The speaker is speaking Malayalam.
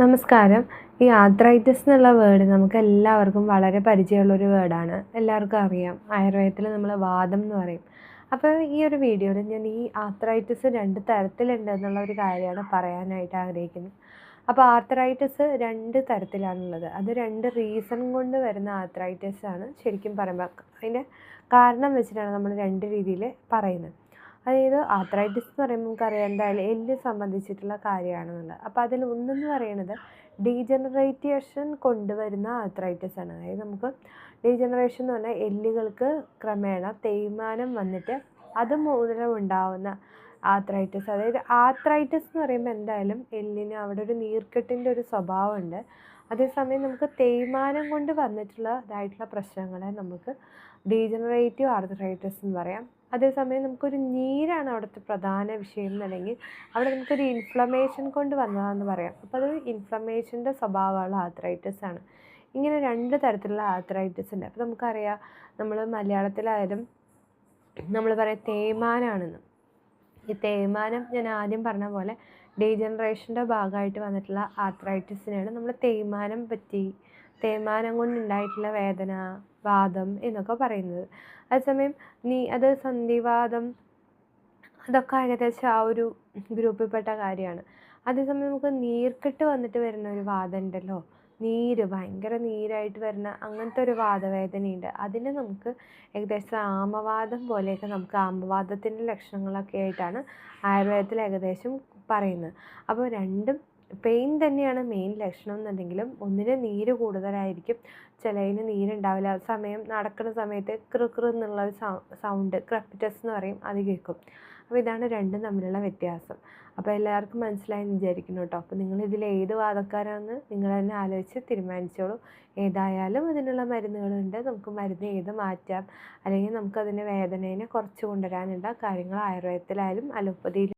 നമസ്കാരം. ഈ ആർത്രൈറ്റിസ് എന്നുള്ള വേർഡ് നമുക്ക് എല്ലാവർക്കും വളരെ പരിചയമുള്ളൊരു വേർഡാണ് എല്ലാവർക്കും അറിയാം. ആയുർവേദത്തിൽ നമ്മൾ വാദം എന്ന് പറയും. അപ്പോൾ ഈ ഒരു വീഡിയോയിൽ ഞാൻ ഈ ആർത്രൈറ്റിസ് രണ്ട് തരത്തിലുണ്ട് എന്നുള്ള ഒരു കാര്യമാണ് പറയാനായിട്ട് ആഗ്രഹിക്കുന്നത്. അപ്പോൾ ആർത്രൈറ്റിസ് രണ്ട് തരത്തിലാണുള്ളത്. അത് രണ്ട് റീസൺ കൊണ്ട് വരുന്ന ആർത്രൈറ്റിസ് ആണ് ശരിക്കും പറയുമ്പോൾ അതിന്റെ കാരണം വെച്ചിട്ടാണ് നമ്മൾ രണ്ട് രീതിയിൽ പറയുന്നത്. അതായത് ആർത്രൈറ്റിസ് എന്ന് പറയുമ്പോൾ നമുക്കറിയാം എന്തായാലും എല്ല് സംബന്ധിച്ചിട്ടുള്ള കാര്യമാണെന്നുള്ളത്. അപ്പോൾ അതിൽ ഒന്നെന്ന് പറയുന്നത് ഡീജനറേറ്റേഷൻ കൊണ്ടുവരുന്ന ആർത്രൈറ്റിസ് ആണ്. അതായത് നമുക്ക് ഡീജനറേഷൻ എന്ന് പറഞ്ഞാൽ എല്ലുകൾക്ക് ക്രമേണ തേയ്മാനം വന്നിട്ട് അത് മൂലം ഉണ്ടാവുന്ന ആർത്രൈറ്റിസ് അതായത് ആർത്രൈറ്റിസ് എന്ന് പറയുമ്പോൾ എന്തായാലും എല്ലിന് അവിടെ ഒരു നീർക്കെട്ടിന്റെ ഒരു സ്വഭാവമുണ്ട്. അതേസമയം നമുക്ക് തേയ്മാനം കൊണ്ട് വന്നിട്ടുള്ളതായിട്ടുള്ള പ്രശ്നങ്ങളെ നമുക്ക് ഡീജനറേറ്റീവ് ആർത്രൈറ്റിസ് എന്ന് പറയാം. അതേസമയം നമുക്കൊരു നീരാണ് അവിടുത്തെ പ്രധാന വിഷയം എന്നുണ്ടെങ്കിൽ അവിടെ നമുക്കൊരു ഇൻഫ്ലമേഷൻ കൊണ്ട് വന്നതാണെന്ന് പറയാം. അപ്പോൾ അത് ഇൻഫ്ലമേഷന്റെ സ്വഭാവമുള്ള ആർത്രൈറ്റിസ് ആണ്. ഇങ്ങനെ രണ്ട് തരത്തിലുള്ള ആർത്രൈറ്റിസ് ഉണ്ട്. അപ്പോൾ നമുക്കറിയാം നമ്മൾ മലയാളത്തിലായാലും നമ്മൾ പറയാം തേയ്മാനാണെന്ന്. ഈ തേയ്മാനം ഞാൻ ആദ്യം പറഞ്ഞ പോലെ ഡീജനറേഷന്റെ ഭാഗമായിട്ട് വന്നിട്ടുള്ള ആർത്രൈറ്റിസിനെയാണ് നമ്മൾ തേയ്മാനം പറ്റി തേയ്മാനം കൊണ്ടുണ്ടായിട്ടുള്ള വേദന വാദം എന്നൊക്കെ പറയുന്നത്. അതേസമയം നീ അത് സന്ധിവാദം അതൊക്കെ ഏകദേശം ആ ഒരു ഗ്രൂപ്പിൽപ്പെട്ട കാര്യമാണ്. അതേസമയം നമുക്ക് നീർക്കെട്ട് വന്നിട്ട് വരുന്ന ഒരു വാദം ഉണ്ടല്ലോ. നീര് ഭയങ്കര നീരായിട്ട് വരുന്ന അങ്ങനത്തെ ഒരു വാദവേദനയുണ്ട്. അതിന് നമുക്ക് ഏകദേശം ആമവാദം പോലെയൊക്കെ നമുക്ക് ആമവാദത്തിന്റെ ലക്ഷണങ്ങളൊക്കെ ആയിട്ടാണ് ആയുർവേദത്തിൽ ഏകദേശം പറയുന്നത്. അപ്പോൾ രണ്ടും പെയിൻ തന്നെയാണ് മെയിൻ ലക്ഷണം എന്നുണ്ടെങ്കിലും ഒന്നിന് നീര് കൂടുതലായിരിക്കും. ചിലതിന് നീരുണ്ടാവില്ല. സമയം നടക്കുന്ന സമയത്ത് കൃ കൃ എന്നുള്ള ഒരു സൗണ്ട് ക്രപ്പിറ്റസ് എന്ന് പറയും അത് കേൾക്കും. അപ്പോൾ ഇതാണ് രണ്ടും തമ്മിലുള്ള വ്യത്യാസം. അപ്പോൾ എല്ലാവർക്കും മനസ്സിലായെന്ന് വിചാരിക്കുന്നു കേട്ടോ. അപ്പോൾ നിങ്ങൾ ഇതിൽ ഏത് വാദക്കാരാണെന്ന് നിങ്ങൾ തന്നെ ആലോചിച്ച് തീരുമാനിച്ചോളൂ. ഏതായാലും അതിനുള്ള മരുന്നുകളുണ്ട്. നമുക്ക് മരുന്ന് ഏത് മാറ്റാം. അല്ലെങ്കിൽ നമുക്ക് വേദനേനെ കുറച്ച് കൊണ്ടുവരാനുള്ള കാര്യങ്ങൾ ആയുർവേദത്തിലായാലും അലോപ്പതിയിലും